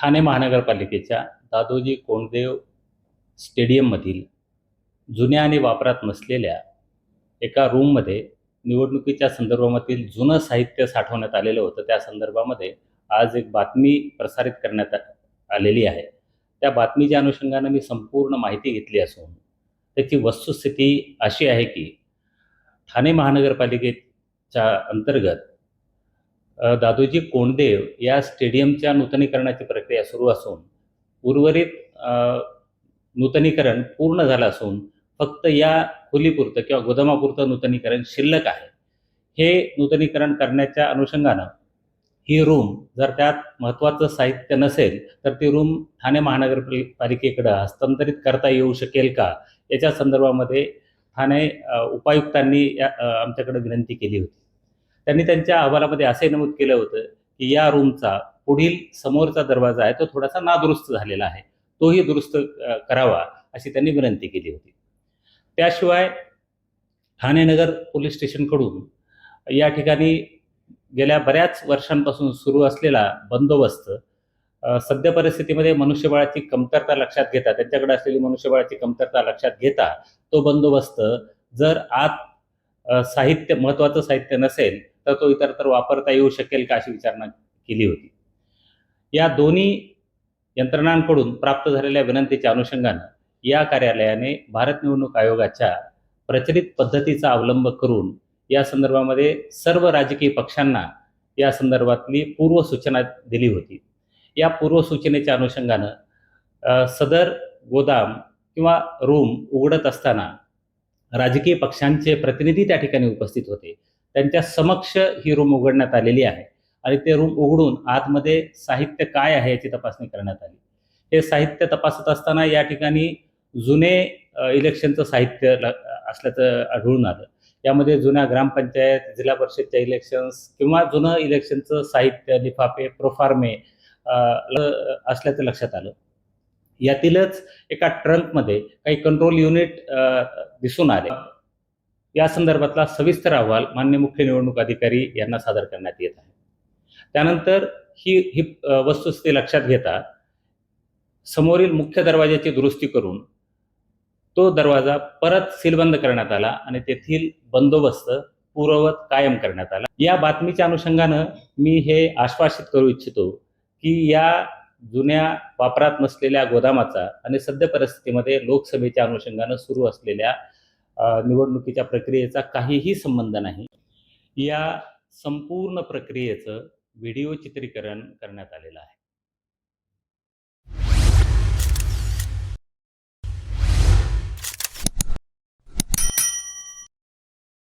ठाणे महानगरपालिकेच्या दादोजी कोंडदेव स्टेडियममधील जुन्या आणि वापरात नसलेल्या एका रूममध्ये निवडणुकीच्या संदर्भामधील जुनं साहित्य साठवण्यात आलेलं होतं. त्या संदर्भामध्ये आज एक बातमी प्रसारित करण्यात आ- आलेली आहे. त्या बातमीच्या अनुषंगानं मी संपूर्ण माहिती घेतली असून त्याची वस्तुस्थिती अशी आहे की ठाणे महानगरपालिकेच्या अंतर्गत दादोजी कोंडदेव या स्टेडियमच्या नूतनीकरणाची प्रक्रिया सुरू असून उर्वरित नूतनीकरण पूर्ण झालं असून फक्त या खोलीपुरतं किंवा गोदामापुरतं नूतनीकरण शिल्लक आहे. हे नूतनीकरण करण्याच्या अनुषंगानं ही रूम जर त्यात महत्त्वाचं साहित्य नसेल तर ती रूम ठाणे महानगरपालिकेकडं हस्तांतरित करता येऊ शकेल का? याच्या संदर्भामध्ये ठाणे उपायुक्तांनी या आमच्याकडे विनंती केली होती. त्यांनी त्यांच्या अहवालामध्ये असे नमूद केलं होतं की या रूमचा पुढील समोरचा दरवाजा आहे तो थोडासा नादुरुस्त झालेला आहे. तोही दुरुस्त करावा अशी त्यांनी विनंती केली होती. त्याशिवाय ठाणे नगर पोलीस स्टेशनकडून या ठिकाणी गेल्या बऱ्याच वर्षांपासून सुरू असलेला बंदोबस्त सध्या परिस्थितीमध्ये मनुष्यबळाची कमतरता लक्षात घेता त्यांच्याकडे असलेली मनुष्यबळाची कमतरता लक्षात घेता तो बंदोबस्त जर आत साहित्य महत्त्वाचं साहित्य नसेल तर तो इतर तर वापरता येऊ शकेल का अशी विचारणा केली होती. या दोन्ही यंत्रणांकडून प्राप्त झालेल्या विनंतीच्या अनुषंगानं या कार्यालयाने भारत निवडणूक आयोगाच्या प्रचलित पद्धतीचा अवलंब करून या संदर्भामध्ये सर्व राजकीय पक्षांना या संदर्भातली पूर्वसूचना दिली होती. या पूर्वसूचनेच्या अनुषंगानं सदर गोदाम किंवा रूम उघडत असताना राजकीय पक्षांचे प्रतिनिधी त्या ठिकाणी उपस्थित होते. त्यांच्या समक्ष ही रूम उघडण्यात आलेली आहे. आणि ते रूम उघडून आतमध्ये साहित्य काय आहे याची तपासणी करण्यात आली. हे साहित्य तपासत असताना या ठिकाणी जुने इलेक्शनचं साहित्य ल- असल्याचं आढळून आलं. यामध्ये जुन्या ग्रामपंचायत जिल्हा परिषदच्या इलेक्शन्स किंवा जुनं इलेक्शनचं साहित्य लिफाफे प्रोफार्मे ल- असल्याचं लक्षात आलं. यातीलच एका ट्रंकमध्ये काही कंट्रोल युनिट दिसून आले. या संदर्भातला सविस्तर अहवाल मान्य मुख्य निवडणूक अधिकारी यांना सादर करण्यात येत आहे. त्यानंतर ही ही वस्तुस्थिती लक्षात घेता समोरील मुख्य दरवाजाची दुरुस्ती करून तो दरवाजा परत सीलबंद करण्यात आला आणि तेथील बंदोबस्त पूर्ववत कायम करण्यात आला. या बातमीच्या अनुषंगानं मी हे आश्वासित करू इच्छितो की या जुन्या वापरात नसलेल्या गोदामाचा आणि सद्य परिस्थितीमध्ये लोकसभेच्या अनुषंगानं सुरू असलेल्या निवडणुकीच्या प्रक्रियेचा काहीही संबंध नाही. या संपूर्ण प्रक्रियेचं व्हिडिओ चित्रीकरण करण्यात आलेलं आहे.